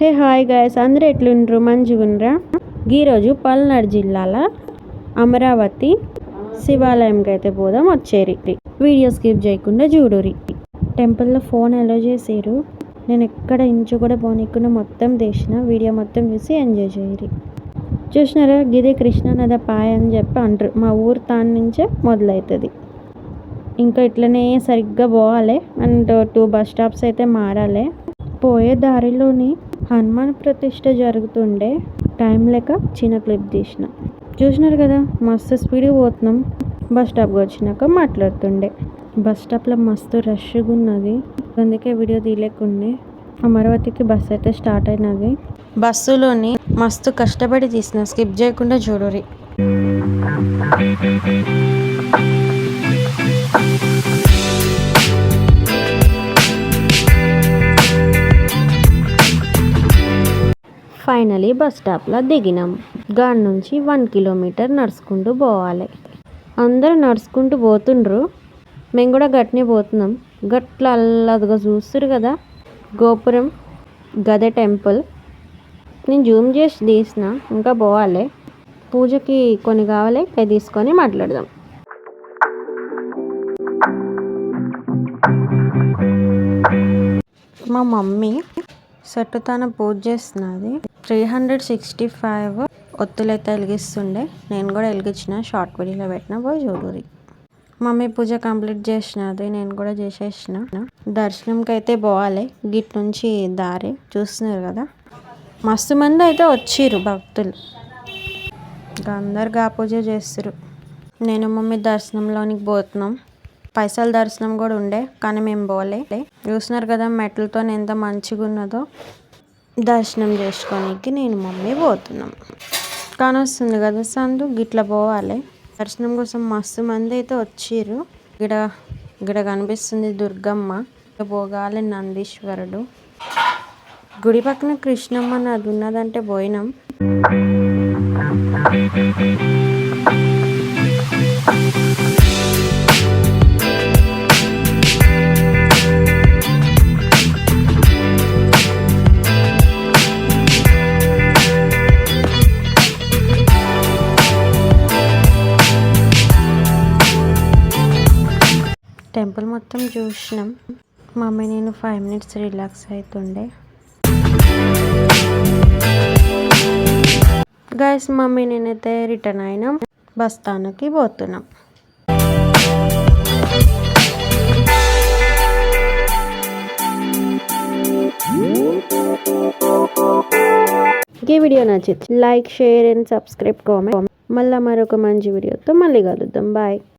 Hey hi guys అందరూ ఎట్లుండ్రు? మంచిగుండ్రా ఈరోజు పల్నాడు జిల్లాల అమరావతి శివాలయంకి అయితే పోదాం వచ్చేరి. వీడియో స్కిప్ చేయకుండా చూడురి టెంపుల్లో ఫోన్ అలో చేసారు నేను ఎక్కడ ఇంచు కూడా పోనీకుండా మొత్తం తీసిన వీడియో మొత్తం చూసి ఎంజాయ్ చేయరు చూసినారా? గిదే కృష్ణానద పాయ అని చెప్పి అంటారు. మా ఊరు తాను నుంచే మొదలవుతుంది ఇంకా ఇట్లనే సరిగ్గా పోవాలి. అండ్ టూ బస్ స్టాప్స్ అయితే మారాలి. పోయే దారిలోని హనుమాన్ ప్రతిష్ట జరుగుతుండే టైం లేక చిన్న క్లిప్ తీసిన. చూసినారు కదా మస్తు స్పీడ్గా పోతున్నాం. బస్ స్టాప్కి వచ్చినాక మాట్లాడుతుండే. బస్ స్టాప్లో మస్తు రష్గా ఉన్నది. అందుకే వీడియో తీయలేకుండే. అమరావతికి బస్ అయితే స్టార్ట్ అయినది. బస్సులోని మస్తు కష్టపడి తీసిన స్కిప్ చేయకుండా చూడరి ఫైనలీ బస్ స్టాప్లో దిగినాం. గాడి నుంచి వన్ కిలోమీటర్ నడుచుకుంటూ పోవాలి. అందరూ నడుచుకుంటూ పోతుండ్రు. మేము కూడా గట్నే పోతున్నాం. గట్ల అల్లదిగా చూస్తురు కదా. గోపురం గదే టెంపుల్. నేను జూమ్ చేసి తీసిన. ఇంకా పోవాలి. పూజకి కొన్ని కావాలి అవి తీసుకొని మాట్లాడదాం. మా మమ్మీ సట్టుతాన పూజ చేస్తున్నది. త్రీ హండ్రెడ్ సిక్స్టీ ఫైవ్ ఒత్తులైతే వెలిగిస్తుండే. నేను కూడా వెలిగించిన షార్ట్ వీడియోలో పెట్టిన పోయి చూడురి మమ్మీ పూజ కంప్లీట్ చేసినది నేను కూడా చేసేసిన. దర్శనంకి అయితే పోవాలి. గిట్ నుంచి దారి చూస్తున్నారు కదా. మస్తు మంది అయితే వచ్చిర్రు భక్తులు. ఇంకా అందరు గా పూజ చేస్తారు నేను మమ్మీ దర్శనంలోనికి పోతున్నాం. పైసల దర్శనం కూడా ఉండే కానీ మేము పోలే. చూస్తున్నారు కదా మెట్లతో ఎంత మంచిగా ఉన్నదో దర్శనం చేసుకోనికి నేను మమ్మీ పోతున్నాం. కానీ వస్తుంది కదా సందు గిట్ల పోవాలి. దర్శనం కోసం మస్తు మంది అయితే వచ్చిర్రు. ఇక్కడ ఇక్కడ కనిపిస్తుంది దుర్గమ్మ. పోగాలి నందీశ్వరుడు. గుడి పక్కన కృష్ణమ్మ నది ఉన్నదంటే పోయినాం. టెంపుల్ మొత్తం చూసినాం. మమ్మీ నేను ఫైవ్ మినిట్స్ రిలాక్స్ అవుతుండే గైస్ మమ్మీ నేనైతే రిటర్న్ అయినాం. బస్తానకి పోతున్నాం. ఈ వీడియో నచ్చింది like share and subscribe comment మళ్ళీ మరొక మంచి వీడియోతో మళ్ళీ కలుద్దాం. బాయ్